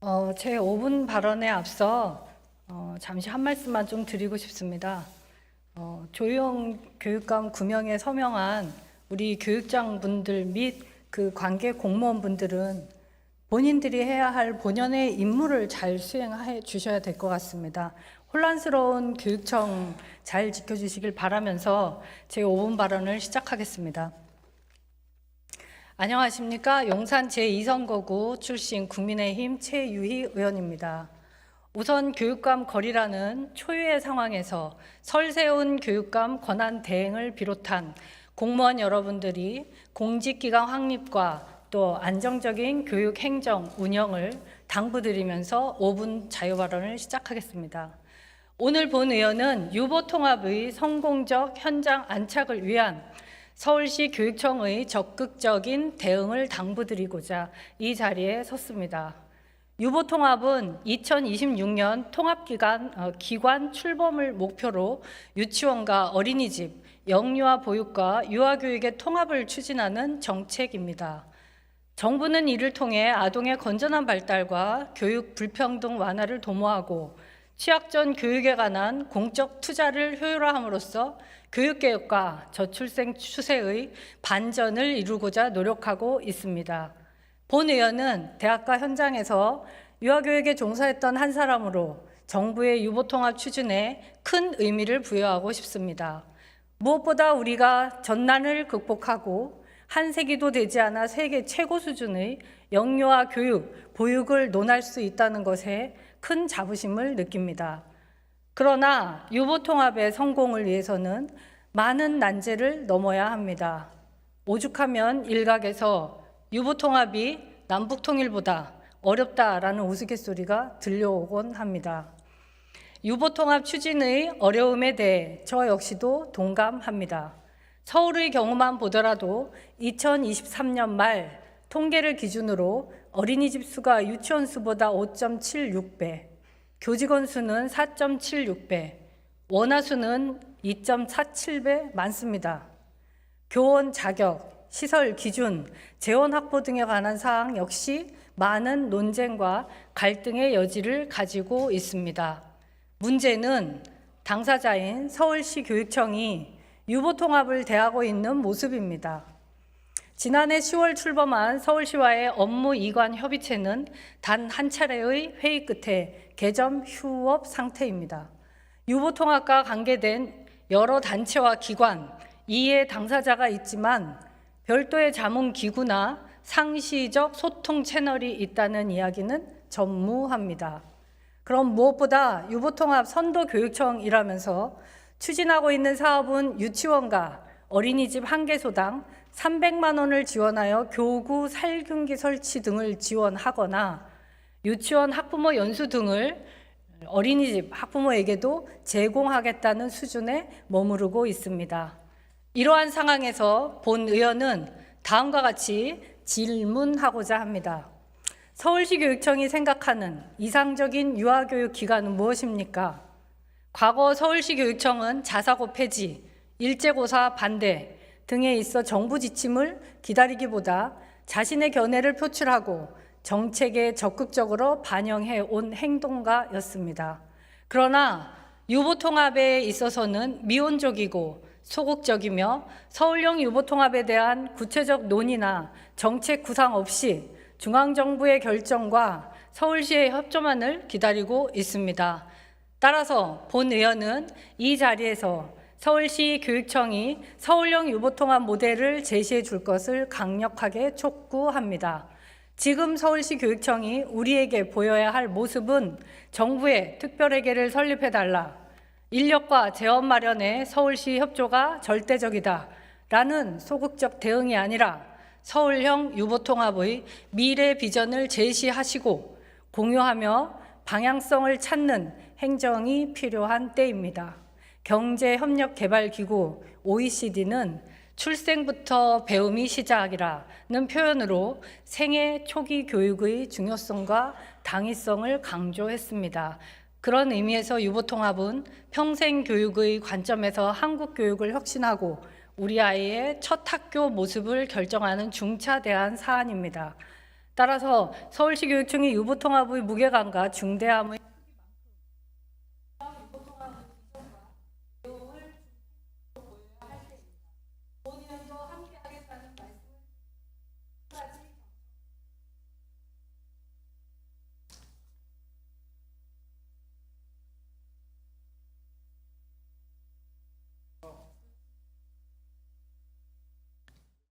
어, 제 5분 발언에 앞서 어, 잠시 한 말씀만 좀 드리고 싶습니다. 어, 조용 교육감 구명에 서명한 우리 교육장 분들 및 그 관계 공무원 분들은 본인들이 해야 할 본연의 임무를 잘 수행해 주셔야 될 것 같습니다. 혼란스러운 교육청 잘 지켜주시길 바라면서 제 5분 발언을 시작하겠습니다. 안녕하십니까. 용산 제2선거구 출신 국민의힘 최유희 의원입니다. 우선 교육감 거리라는 초유의 상황에서 설 세운 교육감 권한 대행을 비롯한 공무원 여러분들이 공직기강 확립과 또 안정적인 교육 행정 운영을 당부드리면서 5분 자유 발언을 시작하겠습니다. 오늘 본 의원은 유보 통합의 성공적 현장 안착을 위한 서울시 교육청의 적극적인 대응을 당부드리고자 이 자리에 섰습니다. 유보 통합은 2026년 통합기관 어, 기관 출범을 목표로 유치원과 어린이집, 영유아 보육과 유아교육의 통합을 추진하는 정책입니다. 정부는 이를 통해 아동의 건전한 발달과 교육 불평등 완화를 도모하고 취약전 교육에 관한 공적 투자를 효율화함으로써 교육개혁과 저출생 추세의 반전을 이루고자 노력하고 있습니다. 본 의원은 대학가 현장에서 유아교육에 종사했던 한 사람으로 정부의 유보통합 추진에 큰 의미를 부여하고 싶습니다. 무엇보다 우리가 전난을 극복하고 한 세기도 되지 않아 세계 최고 수준의 영유아 교육, 보육을 논할 수 있다는 것에 큰 자부심을 느낍니다. 그러나 유보 통합의 성공을 위해서는 많은 난제를 넘어야 합니다. 오죽하면 일각에서 유보 통합이 남북 통일보다 어렵다라는 우스갯소리가 들려오곤 합니다. 유보 통합 추진의 어려움에 대해 저 역시도 동감합니다. 서울의 경우만 보더라도 2023년 말 통계를 기준으로 어린이집 수가 유치원 수보다 5.76배, 교직원 수는 4.76배, 원화 수는 2.47배 많습니다. 교원 자격, 시설 기준, 재원 확보 등에 관한 사항 역시 많은 논쟁과 갈등의 여지를 가지고 있습니다. 문제는 당사자인 서울시 교육청이 유보 통합을 대하고 있는 모습입니다. 지난해 10월 출범한 서울시와의 업무 이관 협의체는 단 한 차례의 회의 끝에 개점 휴업 상태입니다. 유보 통합과 관계된 여러 단체와 기관, 이해 당사자가 있지만 별도의 자문 기구나 상시적 소통 채널이 있다는 이야기는 전무합니다. 그럼 무엇보다 유보통합 선도교육청이라면서 추진하고 있는 사업은 유치원과 어린이집 한 개소당 300만 원을 지원하여 교구 살균기 설치 등을 지원하거나 유치원 학부모 연수 등을 어린이집 학부모에게도 제공하겠다는 수준에 머무르고 있습니다. 이러한 상황에서 본 의원은 다음과 같이 질문하고자 합니다. 서울시 교육청이 생각하는 이상적인 유아교육 기간은 무엇입니까? 과거 서울시 교육청은 자사고 폐지, 일제고사 반대 등에 있어 정부 지침을 기다리기보다 자신의 견해를 표출하고 정책에 적극적으로 반영해 온 행동가였습니다. 그러나 유보 통합에 있어서는 미온적이고 소극적이며 서울형 유보 통합에 대한 구체적 논의나 정책 구상 없이 중앙정부의 결정과 서울시의 협조만을 기다리고 있습니다. 따라서 본 의원은 이 자리에서 서울시 교육청이 서울형 유보통합 모델을 제시해 줄 것을 강력하게 촉구합니다. 지금 서울시 교육청이 우리에게 보여야 할 모습은 정부의 특별회계를 설립해 달라. 인력과 재원 마련에 서울시 협조가 절대적이다. 라는 소극적 대응이 아니라 서울형 유보통합의 미래 비전을 제시하시고 공유하며 방향성을 찾는 행정이 필요한 때입니다. 경제협력개발기구 OECD는 출생부터 배움이 시작이라는 표현으로 생애 초기 교육의 중요성과 당위성을 강조했습니다. 그런 의미에서 유보통합은 평생 교육의 관점에서 한국 교육을 혁신하고 우리 아이의 첫 학교 모습을 결정하는 중차대한 사안입니다. 따라서 서울시 교육청이 유보통합의 무게감과 중대함의